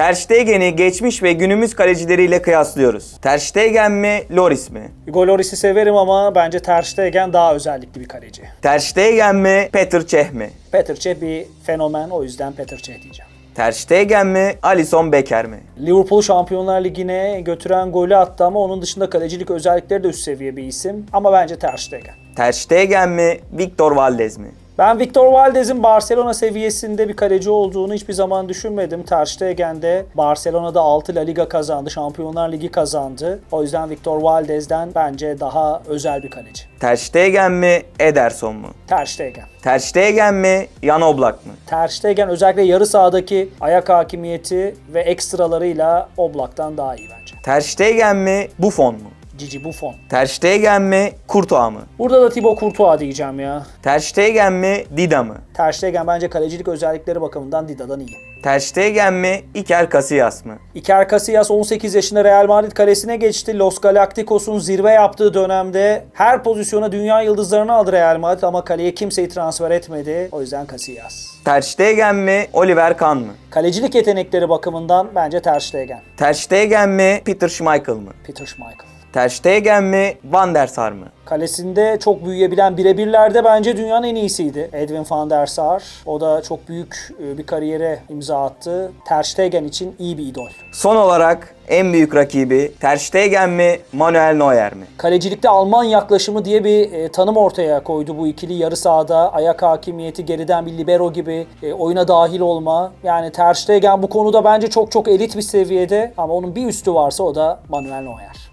Ter Stegen'i geçmiş ve günümüz kalecileriyle kıyaslıyoruz. Ter Stegen mi, Loris mi? Hugo Lloris'i severim ama bence Ter Stegen daha özellikli bir kaleci. Ter Stegen mi, Petr Cech mi? Petr Cech bir fenomen o yüzden Petr Cech diyeceğim. Ter Stegen mi, Alisson Becker mi? Liverpool Şampiyonlar Ligi'ne götüren golü attı ama onun dışında kalecilik özellikleri de üst seviye bir isim. Ama bence Ter Stegen. Ter Stegen mi, Victor Valdez mi? Ben Victor Valdez'in Barcelona seviyesinde bir kaleci olduğunu hiçbir zaman düşünmedim. Ter Stegen de Barcelona'da 6 La Liga kazandı, Şampiyonlar Ligi kazandı. O yüzden Victor Valdez'den bence daha özel bir kaleci. Ter Stegen mi, Ederson mu? Ter Stegen. Ter Stegen mi, Jan Oblak mı? Ter Stegen özellikle yarı sahadaki ayak hakimiyeti ve ekstralarıyla Oblak'tan daha iyi bence. Ter Stegen mi, Buffon mu? Cici Buffon. Ter Stegen mi, Courtois mı? Burada da Thibaut Courtois diyeceğim ya. Ter Stegen mi, Dida mı? Ter Stegen bence kalecilik özellikleri bakımından Dida'dan iyi. Ter Stegen mi, Iker Casillas mı? Iker Casillas 18 yaşında Real Madrid kalesine geçti. Los Galacticos'un zirve yaptığı dönemde her pozisyona dünya yıldızlarını aldı Real Madrid ama kaleye kimseyi transfer etmedi. O yüzden Casillas. Ter Stegen mi, Oliver Kahn mı? Kalecilik yetenekleri bakımından bence Ter Stegen. Ter Stegen mi, Peter Schmeichel mı? Peter Schmeichel. Ter Stegen mi, Van der Sar mı? Kalesinde çok büyüyebilen birebirlerde bence dünyanın en iyisiydi. Edwin van der Sar. O da çok büyük e, bir kariyere imza attı. Ter Stegen için iyi bir idol. Son olarak en büyük rakibi Ter Stegen mi, Manuel Neuer mi? Kalecilikte Alman yaklaşımı diye bir e, tanım ortaya koydu bu ikili. Yarı sahada ayak hakimiyeti, geriden bir libero gibi e, oyuna dahil olma. Yani Ter Stegen bu konuda bence çok çok elit bir seviyede ama onun bir üstü varsa o da Manuel Neuer.